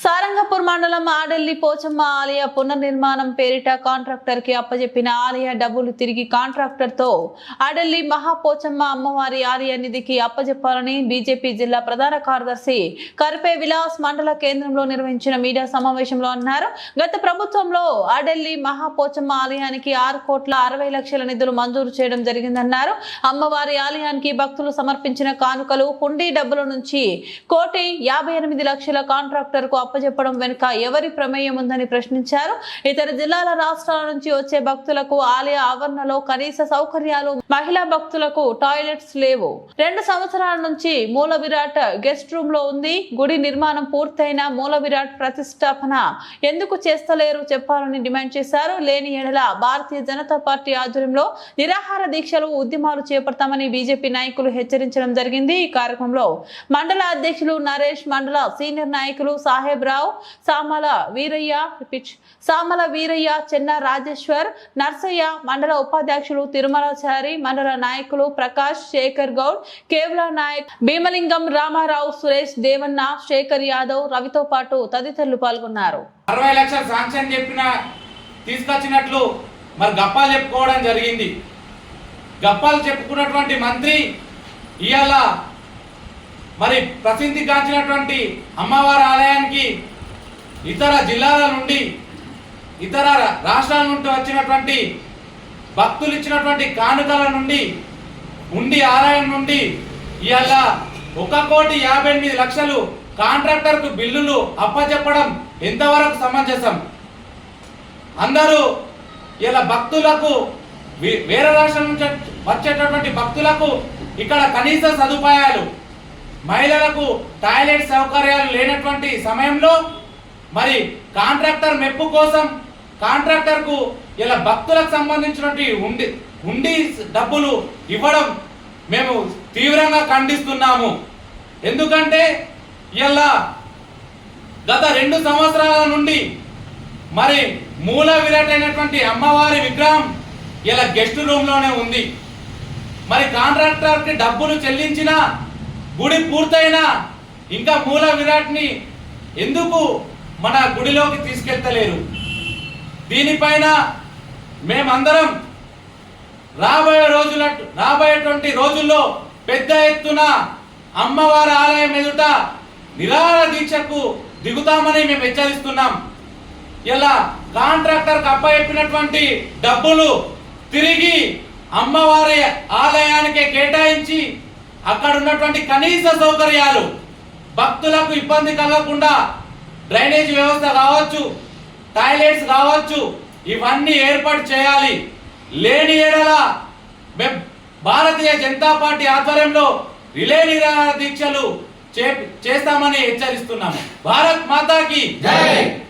సారంగపూర్ మండలం ఆడెల్లి పోచమ్మ ఆలయ పునర్నిర్మాణం పేరిట కాంట్రాక్టర్కి అప్పజెప్పిన ఆలయ డబ్బులు తిరిగి కాంట్రాక్టర్తో ఆడెల్లి మహాపోచమ్మ అమ్మవారి ఆలయ నిధికి అప్పజెప్పాలని బీజేపీ జిల్లా ప్రధాన కార్యదర్శి కరిపే విలాస్ మండల కేంద్రంలో నిర్వహించిన మీడియా సమావేశంలో అన్నారు. గత ప్రభుత్వంలో ఆడెల్లి మహాపోచమ్మ ఆలయానికి ఆరు కోట్ల అరవై లక్షల నిధులు మంజూరు చేయడం జరిగిందన్నారు. అమ్మవారి ఆలయానికి భక్తులు సమర్పించిన కానుకలు హుండీ డబ్బుల నుంచి కోటి యాభై ఎనిమిది లక్షల కాంట్రాక్టర్కు అప్పజెప్పడం వెనుక ఎవరి ప్రమేయం ఉందని ప్రశ్నించారు. ఇతర జిల్లాల రాష్ట్రాల నుంచి వచ్చే భక్తులకు ఆలయ ఆవరణలో కనీస సౌకర్యాలు మహిళా భక్తులకు టాయిలెట్స్ లేవు. రెండు సంవత్సరాల నుంచి మూల విరాట్ గెస్ట్ రూమ్లో ఉంది. గుడి నిర్మాణం పూర్తయిన మూల విరాట్ ప్రతిష్టాపన ఎందుకు చేస్తలేరు చెప్పాలని డిమాండ్ చేశారు. లేని ఎడల భారతీయ జనతా పార్టీ ఆధ్వర్యంలో నిరాహార దీక్షలు ఉద్యమాలు చేపడతామని బీజేపీ నాయకులు హెచ్చరించడం జరిగింది. ఈ కార్యక్రమంలో మండల అధ్యక్షులు నరేష్ మండల సీనియర్ నాయకులు సాహెబ్ రావు సామల వీరయ్య పిచ్ సామల వీరయ్య చెన్న రాజేశ్వర్ నర్సయ్య మండల ఉపాధ్యక్షులు తిరుమలాచారి మండల నాయకులు ప్రకాష్ శేఖర్ గౌడ్ కేవల నాయక్ భీమలింగం రామారావు సురేష్ దేవన్న శేఖర్ యాదవ్ రవితో పాటు తదితరులు పాల్గొన్నారు. అరవై లక్షల శాంక్షన్ చెప్పిన తీసుకొచ్చినట్లు మరి గప్పాలు చెప్పుకోవడం జరిగింది. గప్పాలు చెప్పుకున్నటువంటి మంత్రి ఇవాళ మరి ప్రసిద్ధి గాంచినటువంటి అమ్మవారి ఆలయానికి ఇతర జిల్లాల నుండి ఇతర రాష్ట్రాల నుండి వచ్చినటువంటి భక్తులు ఇచ్చినటువంటి కానుకల నుండి ఉండి ఆలయం నుండి ఇవాళ ఒక కోటి యాభై ఎనిమిది లక్షలు కాంట్రాక్టర్కు బిల్లులు అప్పచెప్పడం ఎంతవరకు సమంజసం? అందరూ ఇలా భక్తులకు వేరే రాష్ట్రం నుంచి వచ్చేటటువంటి భక్తులకు ఇక్కడ కనీస సదుపాయాలు మహిళలకు టాయిలెట్ సౌకర్యాలు లేనటువంటి సమయంలో మరి కాంట్రాక్టర్ మెప్పు కోసం కాంట్రాక్టర్కు ఇలా భక్తులకు సంబంధించినటువంటి ఉండి ఉండి డబ్బులు ఇవ్వడం మేము తీవ్రంగా ఖండిస్తున్నాము. ఎందుకంటే ఇలా గత రెండు సంవత్సరాల నుండి మరి మూల విరాటైనటువంటి అయినటువంటి అమ్మవారి విగ్రహం ఇలా గెస్ట్ రూమ్లోనే ఉంది. మరి కాంట్రాక్టర్కి డబ్బులు చెల్లించినా గుడి పూర్తయినా ఇంకా మూల విరాట్ని ఎందుకు మన గుడిలోకి తీసుకెళ్తలేరు? దీనిపైన మేమందరం రాబోయే రోజుల రాబోయేటువంటి రోజుల్లో పెద్ద ఎత్తున అమ్మవారి ఆలయం ఎదుట నిరాహార దీక్షకు దిగుతామని మేము హెచ్చరిస్తున్నాం. ఇలా కాంట్రాక్టర్కి అప్పచెప్పినటువంటి డబ్బులు తిరిగి అమ్మవారి ఆలయానికి కేటాయించి అక్కడ ఉన్నటువంటి కనీస సౌకర్యాలు భక్తులకు ఇబ్బంది కలగకుండా డ్రైనేజ్ వ్యవస్థ కావచ్చు టాయిలెట్స్ కావచ్చు ఇవన్నీ ఏర్పాటు చేయాలి. లేని ఏడల మేము భారతీయ జనతా పార్టీ ఆధ్వర్యంలో రిలే నిరాహార దీక్షలు చే- చేస్తామని హెచ్చరిస్తున్నాము. భారత్ మాతాకి జై!